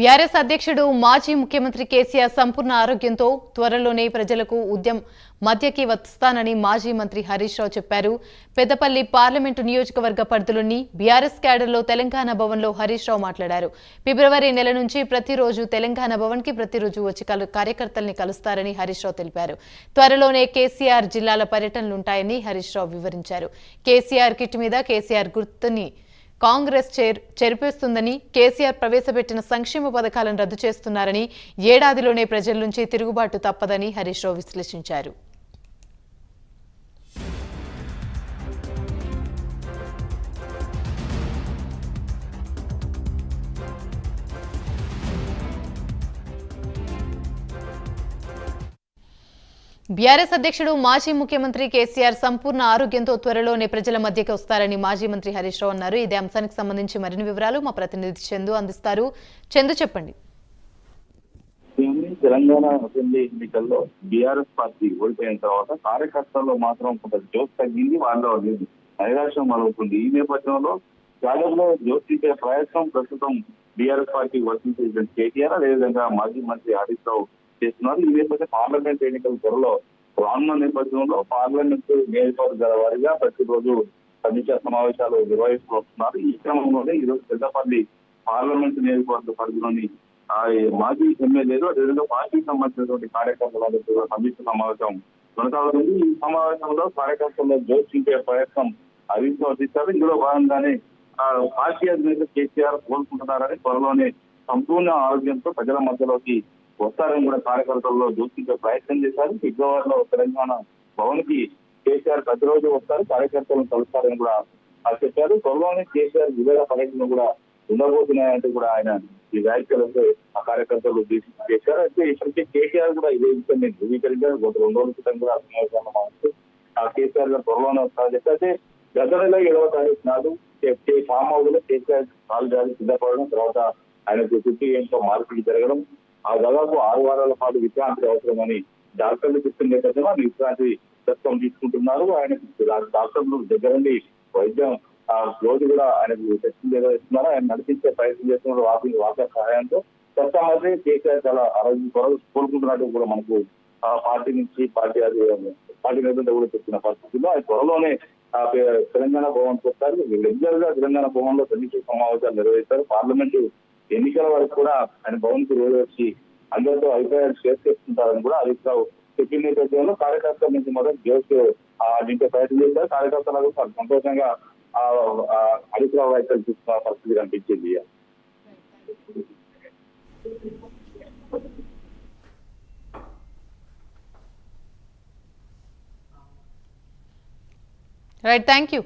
BRS అధ్యక్షుడు మాజీ ముఖ్యమంత్రి కేసీఆర్ సంపూర్ణ ఆరోగ్యంతో త్వరలోనే ప్రజలకు ఉద్యమ మధ్యకి వస్తానని మాజీ మంత్రి హరీష్ రావు చెప్పారు. పెద్దపల్లి పార్లమెంటు నియోజకవర్గ పరిధిలోని బీఆర్ఎస్ క్యాడర్లో తెలంగాణ భవన్లో హరీష్ రావు మాట్లాడారు. ఫిబ్రవరి నెల నుంచి ప్రతిరోజు తెలంగాణ భవన్కి ప్రతిరోజు వచ్చి కలు- కార్యకర్తల్ని కలుస్తారని హరీష్ రావు తెలిపారు. త్వరలోనే కేసీఆర్ జిల్లాల పర్యటనలుంటాయని హరీష్ రావు వివరించారు. కేసీఆర్ కిట్ మీద కేసీఆర్ గుర్తుని కాంగ్రెస్ చేర్ చెరిపేస్తుందని కేసీఆర్ ప్రవేశపెట్టిన సంక్షేమ పథకాలను రద్దు చేస్తున్నారని ఏడాదిలోనే ప్రజల నుంచి తిరుగుబాటు తప్పదని హరీష్ రావు విశ్లేషించారు. బీఆర్ఎస్ అధ్యక్షుడు మాజీ ముఖ్యమంత్రి కేసీఆర్ సంపూర్ణ ఆరోగ్యంతో త్వరలోనే ప్రజల మధ్యకి వస్తారని మాజీ మంత్రి హరీష్ రావు అన్నారు. ఇదే అంశానికి సంబంధించి మరిన్ని వివరాలు మా ప్రతినిధి చందు అందిస్తారు. చందు చెప్పండి. తెలంగాణ అసెంబ్లీ ఎన్నికల్లో బీఆర్ఎస్ పార్టీ ఓడిపోయిన తర్వాత కార్యకర్తల్లో మాత్రం కొంత జోష్ తగ్గింది వాళ్ళలో నైరాశ్యం మరుగుతుంది ఈ నేపథ్యంలో జాగ్రత్తలో జోష్ ప్రయత్నం ప్రస్తుతం BRS party working president KTR అదేవిధంగా మాజీ మంత్రి హరీష్ రావు చేస్తున్నారు. ఈ పార్లమెంట్ ఎన్నికల త్వరలో రానున్న నేపథ్యంలో పార్లమెంట్ నియోజకవర్గాల ప్రతి ప్రతిరోజు సమీక్షా సమావేశాలు నిర్వహిస్తూ వస్తున్నారు. ఈ క్రమంలోనే ఈరోజు పెద్దపల్లి పార్లమెంట్ నియోజకవర్గ పరిధిలోని మాజీ ఎమ్మెల్యేలు అదేవిధంగా పార్టీకి సంబంధించినటువంటి కార్యకర్తల సమీక్ష సమావేశం కొనసాగుతుంది. ఈ సమావేశంలో కార్యకర్తల్లో జోషించే ప్రయత్నం అభివర్తిస్తారు ఇందులో భాగంగానే పార్టీ అధినేత కేసీఆర్ కోలుకుంటున్నారని త్వరలోనే సంపూర్ణ ఆరోగ్యంతో ప్రజల మధ్యలోకి వస్తారని కూడా కార్యకర్తల్లో దూషించే ప్రయత్నం చేశారు. ఫిబ్రవరిలో తెలంగాణ భవన్కి కేసీఆర్ ప్రతిరోజు వస్తారు. కార్యకర్తలను కలుస్తారని కూడా ఆ చెప్పారు త్వరలోనే కేసీఆర్ వివిధ పర్యటన కూడా ఉండబోతున్నాయంటూ కూడా ఆయన ఈ వ్యాఖ్యలతో ఆ కార్యకర్తలు చేశారు. అయితే ఇప్పటికే కేసీఆర్ కూడా ఇదే విషయం నేను ధృవీకరించారు. గత రెండు రోజుల క్రితం కూడా సమావేశంలో మాట్లాడుతూ ఆ కేసీఆర్ గారు త్వరలోనే వస్తారని చెప్పి అయితే గత నెల ఏడవ తారీఖు నాడు కే- ఫామ్ హౌస్లో కేసీఆర్ కాల్ జారీ సిద్ధపడడం తర్వాత ఆయనకు చుట్టూ ఏంటో మార్పిడి జరగడం ఆ దాదాపు ఆరు వారాల పాటు విశ్రాంతి అవసరమని డాక్టర్లు చెప్తున్న నేపథ్యంలో విశ్రాంతి ప్రస్తుతం తీసుకుంటున్నారు. ఆయన డాక్టర్లు దగ్గర నుండి వైద్యం ఆ రోజు కూడా ఆయనకు టెస్టులు నిర్వహిస్తున్నారు ఆయన నడిపించే ప్రయత్నం చేస్తున్నారు వాకింగ్ వాకర్ సహాయంతో. ప్రస్తుతం అయితే కేసీఆర్ చాలా ఆరోగ్య కొరకు కోరుకుంటున్నట్టు కూడా మనకు ఆ పార్టీ నుంచి పార్టీ అది పార్టీ నేతలతో కూడా చెప్పిన పరిస్థితుల్లో ఆయన త్వరలోనే ఆ తెలంగాణ భవన్ వస్తారు. రెగ్యులర్గా తెలంగాణ భవన్లో సమీక్ష సమావేశాలు నిర్వహిస్తారు. పార్లమెంటు ఎన్నికల వరకు కూడా ఆయన భవన్కు రోజు వచ్చి అందరితో అభిప్రాయాలు షేర్ చేసుకుంటారని కూడా హరీష్ రావు చెప్పిన నేపథ్యంలో కార్యకర్తల నుంచి మొదటి జోష్ దీంట్లో ప్రయత్నం చేశారు. కార్యకర్తలకు సంతోషంగా ఆ, రావు వ్యాఖ్యలు చూస్తున్న పరిస్థితి కనిపించింది. Right thank you